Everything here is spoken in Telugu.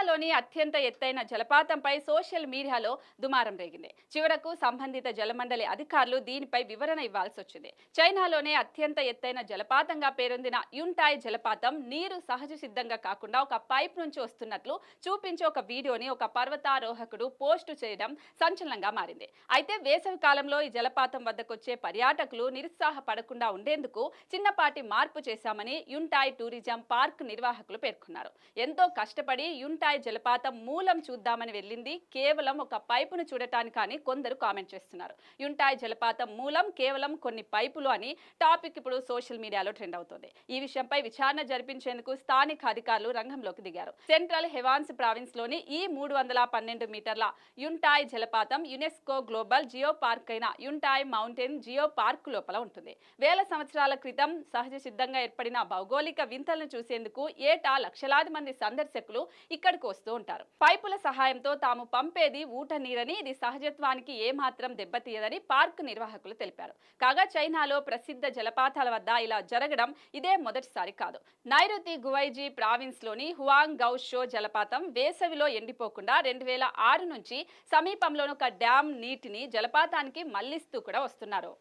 చైనాలోని అత్యంత ఎత్తైన జలపాతంపై సోషల్ మీడియాలో దుమారం రేగింది. చివరకు సంబంధిత జలమండలి అధికారులు దీనిపై వివరణ ఇవ్వాల్సి వచ్చింది చైనాలోనే అత్యంత ఎత్తైన జలపాతంగా పేరొందిన యుంటాయ్ జలపాతం నీరు సహజ సిద్ధంగా కాకుండా ఒక పైప్ నుంచి వస్తున్నట్లు చూపించే ఒక వీడియోని ఒక పర్వతారోహకుడు పోస్టు చేయడం సంచలనంగా మారింది. అయితే వేసవి కాలంలో ఈ జలపాతం వద్దకొచ్చే పర్యాటకులు నిరుత్సాహపడకుండా ఉండేందుకు చిన్నపాటి మార్పు చేశామని యుంటాయ్ టూరిజం పార్క్ నిర్వాహకులు పేర్కొన్నారు. ఎంతో కష్టపడి యుంటాయ్ జలపాతం మూలం చూద్దామని వెళ్ళింది. కేవలం ఒక పైపును చూడటానికి అని కొందరు కామెంట్ చేస్తున్నారు. యుంటాయ్ జలపాతం మూలం కేవలం కొన్ని పైపులు అని టాపిక్ ఇప్పుడు సోషల్ మీడియాలో ట్రెండ్ అవుతుంది. ఈ విషయంపై విచారణ జరిపించేందుకు స్థానిక అధికారులు రంగంలోకి దిగారు. సెంట్రల్ హెవాన్స్ ప్రావిన్స్లోని ఈ మూడు వందల పన్నెండు మీటర్ల యుంటాయ్ జలపాతం యునెస్కో గ్లోబల్ జియో పార్క్ అయిన యుంటాయ్ మౌంటైన్ జియో పార్క్ లోపల ఉంటుంది. వేల సంవత్సరాల క్రితం సహజ సిద్ధంగా ఏర్పడిన భౌగోళిక వింతలను చూసేందుకు ఏటా లక్షలాది మంది సందర్శకులు ఇక్కడ ఇక్కడికి వస్తూ ఉంటారు. పైపుల సహాయంతో తాము పంపేది ఊట నీరని ఇది సహజత్వానికి ఏమాత్రం దెబ్బతీయదని పార్క్ నిర్వాహకులు తెలిపారు. కాగా చైనాలో ప్రసిద్ధ జలపాతాల వద్ద ఇలా జరగడం ఇదే మొదటిసారి కాదు. నైరుతి గువైజీ ప్రావిన్స్లోని హువాంగ్ గౌ షో జలపాతం వేసవిలో ఎండిపోకుండా రెండు వేల ఆరు నుంచి సమీపంలోని ఒక డ్యామ్ నీటిని జలపాతానికి మళ్ళిస్తూ కూడా వస్తున్నారు.